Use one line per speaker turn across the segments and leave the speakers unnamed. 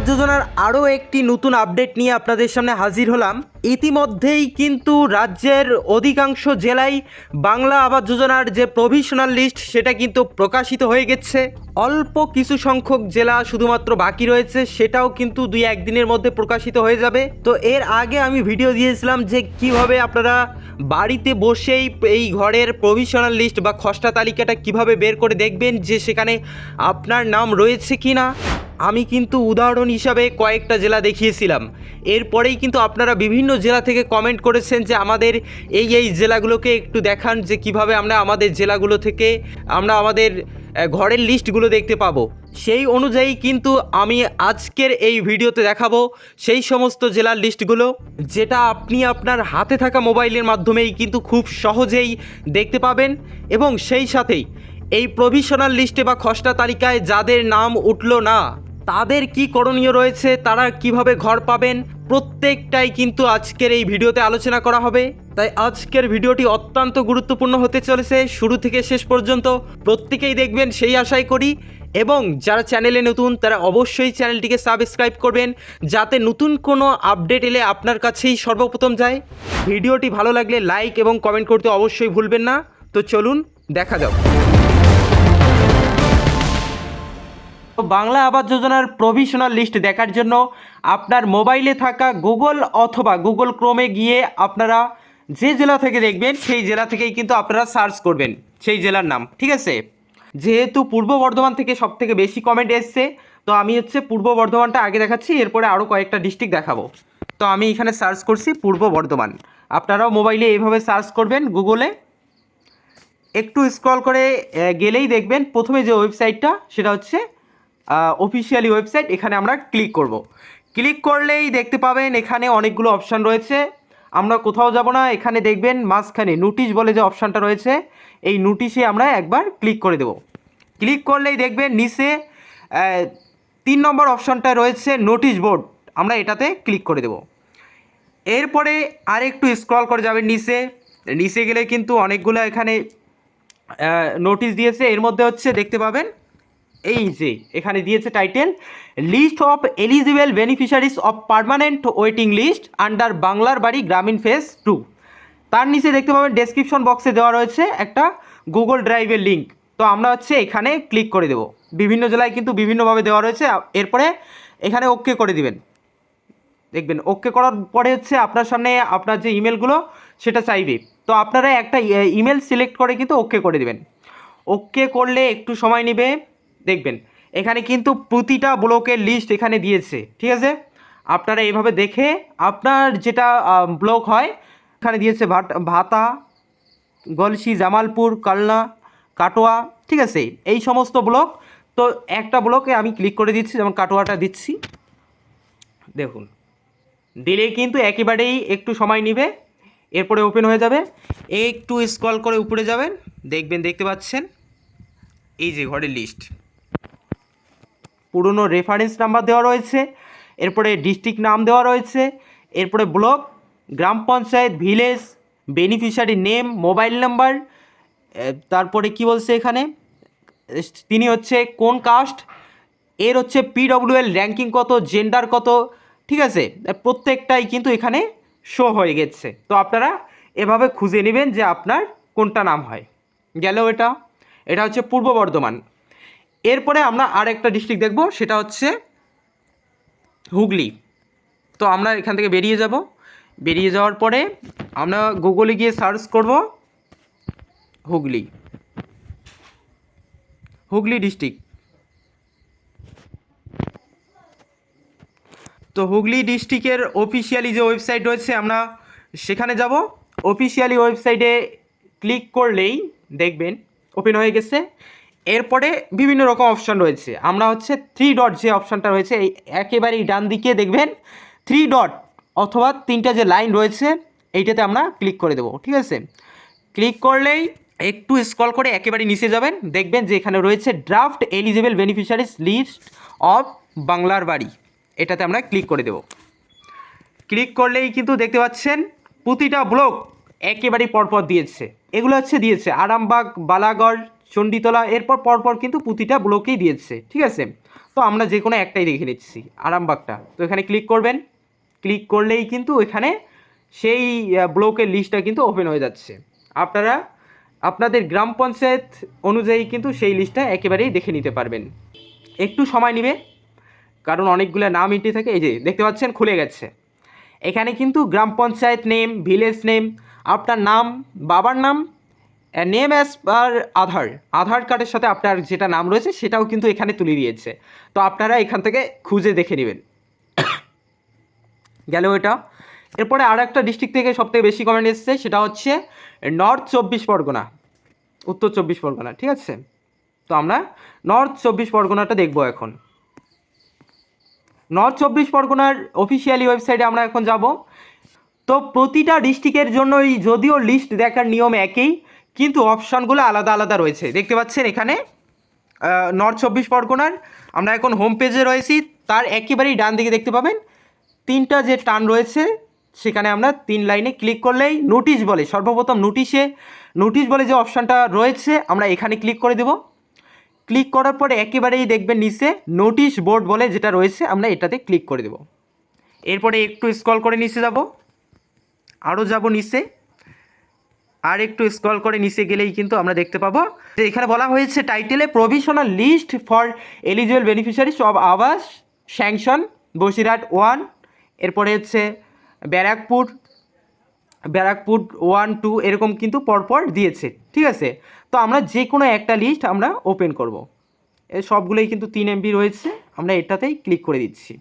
আবাস যোজনার আরও একটি নতুন আপডেট নিয়ে আপনাদের সামনে হাজির হলাম। ইতিমধ্যেই কিন্তু রাজ্যের অধিকাংশ জেলায় বাংলা আবাস যোজনার যে প্রভিশনাল লিস্ট সেটা কিন্তু প্রকাশিত হয়ে গেছে। অল্প কিছু সংখ্যক জেলা শুধুমাত্র বাকি রয়েছে, সেটাও কিন্তু দুই একদিনের মধ্যে প্রকাশিত হয়ে যাবে। তো এর আগে আমি ভিডিও দিয়েছিলাম যে কীভাবে আপনারা বাড়িতে বসেই এই ঘরের প্রভিশনাল লিস্ট বা খসড়া তালিকাটা কীভাবে বের করে দেখবেন যে সেখানে আপনার নাম রয়েছে কি না আমি কিন্তু উদাহরণ হিসাবে কয়েকটা জেলা দেখিয়েছিলাম। এরপরেই কিন্তু আপনারা বিভিন্ন জেলা থেকে কমেন্ট করেছেন যে আমাদের এই এই জেলাগুলোকে একটু দেখান যে কীভাবে আমরা আমাদের জেলাগুলো থেকে আমরা আমাদের ঘরের লিস্টগুলো দেখতে পাবো। সেই অনুযায়ী কিন্তু আমি আজকের এই ভিডিওতে দেখাবো সেই সমস্ত জেলার লিস্টগুলো যেটা আপনি আপনার হাতে থাকা মোবাইলের মাধ্যমেই কিন্তু খুব সহজেই দেখতে পাবেন এবং সেই সাথেই এই প্রভিশনাল লিস্টে বা খসড়া তালিকায় যাদের নাম উঠল না তাদের কি করণীয় রয়েছে, তারা কীভাবে ঘর পাবেন, প্রত্যেকটাই কিন্তু আজকের এই ভিডিওতে আলোচনা করা হবে। তাই আজকের ভিডিওটি অত্যন্ত গুরুত্বপূর্ণ হতে চলেছে। শুরু থেকে শেষ পর্যন্ত প্রত্যেকেই দেখবেন, সেই আশাই করি। এবং যারা চ্যানেলে নতুন, তারা অবশ্যই চ্যানেলটিকে সাবস্ক্রাইব করবেন, যাতে নতুন কোনো আপডেট এলে আপনার কাছেই সর্বপ্রথম যায়। ভিডিওটি ভালো লাগলে লাইক এবং কমেন্ট করতে অবশ্যই ভুলবেন না। তো চলুন, দেখা যাক। বাংলা আবাস যোজনার প্রভিশনাল লিস্ট দেখার জন্য আপনার মোবাইলে থাকা গুগল অথবা গুগল ক্রোমে গিয়ে আপনারা যে জেলা থেকে দেখবেন, সেই জেলা থেকেই কিন্তু আপনারা সার্চ করবেন, সেই জেলার নাম, ঠিক আছে? যেহেতু পূর্ব বর্ধমান থেকে সব থেকে বেশি কমেন্ট এসছে, তো আমি হচ্ছে পূর্ব বর্ধমানটা আগে দেখাচ্ছি, এরপরে আরও কয়েকটা ডিস্ট্রিক্ট দেখাবো। তো আমি এখানে সার্চ করছি পূর্ব বর্ধমান। আপনারাও মোবাইলে এইভাবে সার্চ করবেন গুগলে একটু স্ক্রল করে গেলেই দেখবেন প্রথমে যে ওয়েবসাইটটা সেটা হচ্ছে অফিসিয়ালি ওয়েবসাইট এখানে আমরা ক্লিক করব। ক্লিক করলেই দেখতে পাবেন এখানে অনেকগুলো অপশান রয়েছে। আমরা কোথাও যাব না, এখানে দেখবেন মাঝখানে নোটিশ বলে যে অপশানটা রয়েছে, এই নোটিশে আমরা একবার ক্লিক করে দেব। ক্লিক করলেই দেখবেন নিচে তিন নম্বর অপশানটা রয়েছে নোটিশ বোর্ড আমরা এটাতে ক্লিক করে দেবো। এরপরে আর একটু স্ক্রল করে যাবেন নিচে। নিচে গেলে কিন্তু অনেকগুলো এখানে নোটিশ দিয়েছে। এর মধ্যে হচ্ছে দেখতে পাবেন এই যে, এখানে দিয়েছে title list of eligible beneficiaries of permanent waiting list under বাংলার বাড়ি গ্রামীণ ফেস টু তার নিচে দেখতে পাবেন ডেসক্রিপশন বক্সে দেওয়া রয়েছে একটা গুগল ড্রাইভের লিঙ্ক তো আমরা হচ্ছে এখানে ক্লিক করে দেবো। বিভিন্ন জেলায় কিন্তু বিভিন্নভাবে দেওয়া রয়েছে। এরপরে এখানে ওকে করে দিবেন। দেখবেন ওকে করার পরে হচ্ছে আপনার সামনে আপনার যে ইমেলগুলো সেটা চাইবে। তো আপনারা একটা ইমেল সিলেক্ট করে কিন্তু ওকে করে দেবেন। ওকে করলে একটু সময় নেবে। দেখবেন। এখানে কিন্তু প্রতিটা ব্লকের লিস্ট এখানে দিয়েছে, ঠিক আছে? আপনারা এইভাবে দেখে আপনার যেটা ব্লক হয়, এখানে দিয়েছে ভাতা, গলসি, জামালপুর, কালনা, কাটোয়া, ঠিক আছে? এই সমস্ত ব্লক। তো একটা ব্লকে আমি ক্লিক করে দিচ্ছি, যেমন কাটোয়াটা দিচ্ছি। দেখুন, দিলে কিন্তু একেবারেই একটু সময় নেবে, এরপরে ওপেন হয়ে যাবে। একটু স্ক্রল করে উপরে যাবেন, দেখবেন, দেখতে পাচ্ছেন? এই যে ঘরের লিস্ট পুরনো রেফারেন্স নাম্বার দেওয়া রয়েছে, এরপরে ডিস্ট্রিক্ট নাম দেওয়া রয়েছে, এরপরে block gram panchayat village beneficiary name mobile number তারপরে কি বলছে এখানে? তিনি হচ্ছে কোন কাস্ট এর হচ্ছে পিডব্লিউএল র্যাঙ্কিং কত জেন্ডার কত, ঠিক আছে? প্রত্যেকটাই কিন্তু এখানে শো হয়ে গেছে। তো আপনারা এভাবে খুঁজে নেবেন যে আপনার কোনটা নাম হয়। গেল এটা। এটা হচ্ছে পূর্ব বর্ধমান। এরপরে আমরা আর একটা ডিস্ট্রিক্ট দেখব, সেটা হচ্ছে হুগলি। তো আমরা এখান থেকে বেরিয়ে যাব। বেরিয়ে যাওয়ার পরে আমরা গুগলে গিয়ে সার্চ করব হুগলি। হুগলি ডিস্ট্রিক্ট তো হুগলি ডিস্ট্রিক্টের অফিসিয়ালি যে ওয়েবসাইট রয়েছে, আমরা সেখানে যাব। অফিসিয়ালি ওয়েবসাইটে ক্লিক করলেই দেখবেন ওপেন হয়ে গেছে। এরপরে বিভিন্ন রকম অপশান রয়েছে। আমরা হচ্ছে থ্রি ডট যে অপশানটা রয়েছে, এই একেবারেই ডান দিকে দেখবেন থ্রি ডট অথবা তিনটা যে লাইন রয়েছে, এইটাতে আমরা ক্লিক করে দেবো, ঠিক আছে? ক্লিক করলেই একটু স্ক্রল করে একেবারে নিচে যাবেন, দেখবেন যে এখানে রয়েছে draft eligible beneficiaries list of বাংলার বাড়ি, এটাতে আমরা ক্লিক করে দেব। ক্লিক করলেই কিন্তু দেখতে পাচ্ছেন, প্রতিটা ব্লক একেবারেই পরপর দিয়েছে, এগুলো হচ্ছে দিয়েছে, আরামবাগ, বালাগড় চণ্ডীতলা, এরপর পরপর কিন্তু প্রতিটা ব্লকেই দিয়েছে, ঠিক আছে? তো আমরা যে কোনো একটাই দেখে নিচ্ছি, আরামবাগটা। তো এখানে ক্লিক করবেন। ক্লিক করলেই কিন্তু এখানে সেই ব্লকের লিস্টটা কিন্তু ওপেন হয়ে যাচ্ছে। আপনারা, আপনাদের গ্রাম পঞ্চায়েত অনুযায়ী কিন্তু সেই লিস্টটা একেবারেই দেখে নিতে পারবেন। একটু সময় নেবে, কারণ অনেকগুলো নাম ইন্টি থাকে। এই যে, দেখতে পাচ্ছেন, খুলে গেছে। এখানে কিন্তু gram panchayat name village name আপনার নাম, বাবার নাম নেম অ্যাজ পার আধার আধার কার্ডের সাথে আপনার যেটা নাম রয়েছে সেটাও কিন্তু এখানে তুলে দিয়েছে। তো আপনারা এখান থেকে খুঁজে দেখে নেবেন। গেল এটা। এরপরে আর একটা ডিস্ট্রিক্ট থেকে সবথেকে বেশি কমেন্ট এসছে, সেটা হচ্ছে নর্থ চব্বিশ পরগনা। উত্তর চব্বিশ পরগনা, ঠিক আছে? তো আমরা নর্থ চব্বিশ পরগনাটা দেখব এখন। নর্থ চব্বিশ পরগনার অফিসিয়ালি ওয়েবসাইটে আমরা এখন যাব। তো প্রতিটা ডিস্ট্রিক্টের জন্যই যদিও লিস্ট দেখার নিয়ম একই কিন্তু অপশানগুলো আলাদা আলাদা রয়েছে। দেখতে পাচ্ছেন এখানে নর্থ চব্বিশ পরগনার, আমরা এখন হোম পেজে রয়েছি, তার একেবারেই ডান দিকে দেখতে পাবেন। তিনটা যে টান রয়েছে, সেখানে আমরা তিন লাইনে ক্লিক করলেই নোটিশ বলে, সর্বপ্রথম নোটিশে নোটিশ বলে যে অপশানটা রয়েছে, আমরা এখানে ক্লিক করে দেব। ক্লিক করার পরে একেবারেই দেখবেন নিচে নোটিশ বোর্ড বলে যেটা রয়েছে, আমরা এটাতে ক্লিক করে দেব। এরপরে একটু স্ক্রল করে নিচে যাব। আরও যাব নিচে। আর একটু স্ক্রল করে নিচে গেলেই কিন্তু আমরা দেখতে পাবো। যে এখানে বলা হয়েছে টাইটেলে provisional list for eligible beneficiaries of Awas sanction Basirhat one এরপরে হচ্ছে ব্যারাকপুর ব্যারাকপুর ওয়ান টু এরকম কিন্তু পরপর দিয়েছে, ঠিক আছে? তো আমরা যে কোনো একটা লিস্ট আমরা ওপেন করব। সবগুলোই কিন্তু তিন এমবি রয়েছে, আমরা এটাতেই ক্লিক করে দিচ্ছি।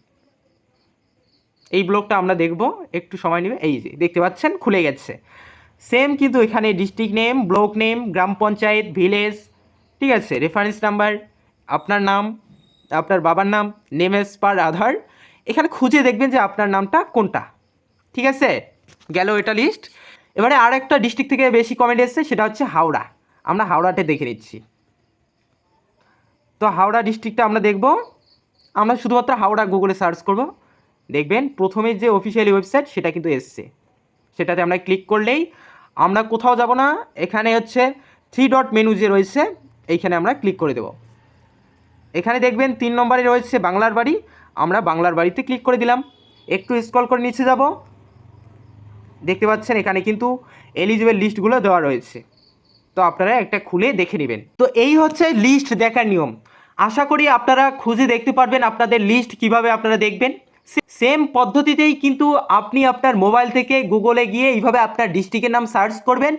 এই ব্লকটা আমরা দেখব, একটু সময় নেবে, এই যে, দেখতে পাচ্ছেন? খুলে গেছে। সেম কিন্তু এখানে district name block name gram panchayat village ঠিক আছে? রেফারেন্স নাম্বার আপনার নাম, আপনার বাবার নাম নেম এস পার আধার। এখানে খুঁজে দেখবেন যে আপনার নামটা কোনটা, ঠিক আছে? গেল এটা লিস্ট এবারে আর একটা ডিস্ট্রিক্ট থেকে বেশি কমেন্ট এসছে, সেটা হচ্ছে হাওড়া। আমরা হাওড়াতে দেখে নিচ্ছি। তো হাওড়া ডিস্ট্রিক্টটা আমরা দেখব। আমরা শুধুমাত্র হাওড়া গুগলে সার্চ করব। দেখবেন প্রথমে যে অফিসিয়ালি ওয়েবসাইট সেটা কিন্তু এসছে। সেটাতে আমরা ক্লিক করলেই আমরা কোথাও যাব না, এখানে হচ্ছে থ্রি ডট মেনু যে রয়েছে, এইখানে আমরা ক্লিক করে দেব। এখানে দেখবেন তিন নম্বরে রয়েছে বাংলার বাড়ি, আমরা বাংলার বাড়িতে ক্লিক করে দিলাম। একটু স্ক্রল করে নিচে যাব। দেখতে পাচ্ছেন এখানে কিন্তু এলিজিবল লিস্টগুলো দেওয়া রয়েছে। তো আপনারা একটা খুলে দেখে নেবেন। তো এই হচ্ছে লিস্ট দেখার নিয়ম। আশা করি আপনারা খুঁজে দেখতে পারবেন আপনাদের লিস্ট কীভাবে আপনারা দেখবেন। সেম পদ্ধতিতেই কিন্তু আপনি আপনার মোবাইল থেকে গুগলে গিয়ে এইভাবে আপনার ডিস্ট্রিক্টের নাম সার্চ করবেন।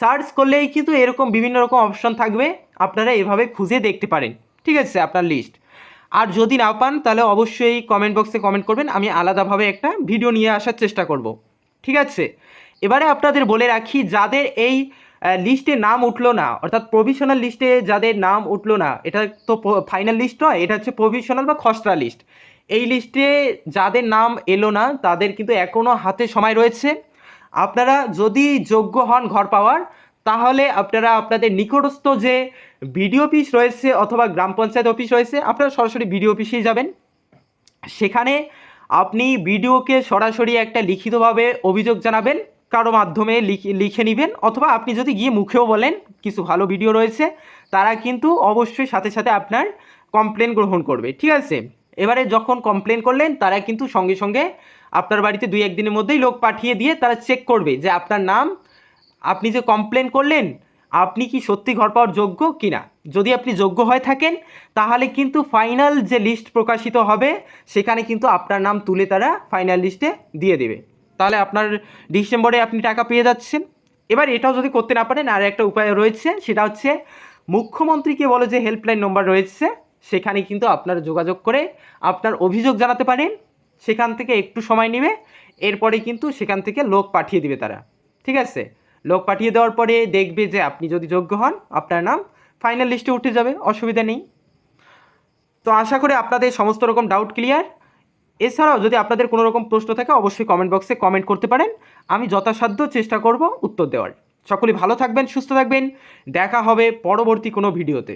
সার্চ করলেই কিন্তু এরকম বিভিন্ন রকম অপশন থাকবে। আপনারা এভাবে খুঁজে দেখতে পারেন। ঠিক আছে, আপনার লিস্ট আর যদি না পান, তাহলে অবশ্যই কমেন্ট বক্সে কমেন্ট করবেন। আমি আলাদাভাবে একটা ভিডিও নিয়ে আসার চেষ্টা করব। ঠিক আছে? এবারে আপনাদের বলে রাখি, যাদের এই লিস্টে নাম উঠল না, অর্থাৎ প্রভিশনাল লিস্টে যাদের নাম উঠল না, এটা তো ফাইনাল লিস্ট নয়, এটা হচ্ছে প্রভিশনাল বা খসড়া লিস্ট এই লিস্টে যাদের নাম এলো না, তাদের কিন্তু এখনও হাতে সময় রয়েছে। আপনারা যদি যোগ্য হন ঘর পাওয়ার, তাহলে আপনারা আপনাদের নিকটস্থ যে বিডিও অফিস রয়েছে অথবা গ্রাম পঞ্চায়েত অফিস রয়েছে, আপনারা সরাসরি বিডিও অফিসেই যাবেন। সেখানে আপনি বিডিওকে সরাসরি একটা লিখিতভাবে অভিযোগ জানাবেন, কারও মাধ্যমে লিখে নেবেন, অথবা আপনি যদি গিয়ে মুখেও বলেন, কিছু ভালো ভিডিও রয়েছে, তারা কিন্তু অবশ্যই সাথে সাথে আপনার কমপ্লেন গ্রহণ করবে। ঠিক আছে? এবারে যখন কমপ্লেন করলেন, তারা কিন্তু সঙ্গে সঙ্গে আপনার বাড়িতে দুই একদিনের মধ্যেই লোক পাঠিয়ে দিয়ে তারা চেক করবে যে আপনার নাম, আপনি যে কমপ্লেন করলেন, আপনি কি সত্যি ঘর পাওয়ার যোগ্য কি না যদি আপনি যোগ্য হয়ে থাকেন, তাহলে কিন্তু ফাইনাল যে লিস্ট প্রকাশিত হবে, সেখানে কিন্তু আপনার নাম তুলে তারা ফাইনাল লিস্টে দিয়ে দেবে। তাহলে আপনার ডিসেম্বরে আপনি টাকা পেয়ে যাচ্ছেন। এবার এটাও যদি করতে না পারেন আর একটা উপায় রয়েছে, সেটা হচ্ছে মুখ্যমন্ত্রীকে বলো যে হেল্পলাইন নম্বর রয়েছে। সেখানে কিন্তু আপনারা যোগাযোগ করে আপনার অভিযোগ জানাতে পারেন, সেখান থেকে একটু সময় নেবে, এরপরে কিন্তু সেখান থেকে লোক পাঠিয়ে দিবে তারা। ঠিক আছে? লোক পাঠিয়ে দেওয়ার পরে দেখবে যে আপনি যদি যোগ্য হন, আপনার নাম ফাইনাল লিস্টে উঠে যাবে, অসুবিধা নেই। তো আশা করি আপনাদের সমস্ত রকম ডাউট ক্লিয়ার এছাড়াও যদি আপনাদের কোনো রকম প্রশ্ন থাকে, অবশ্যই কমেন্ট বক্সে কমেন্ট করতে পারেন। আমি যথাসাধ্য চেষ্টা করব উত্তর দেওয়ার। সকলেই ভালো থাকবেন, সুস্থ থাকবেন। দেখা হবে পরবর্তী কোনো ভিডিওতে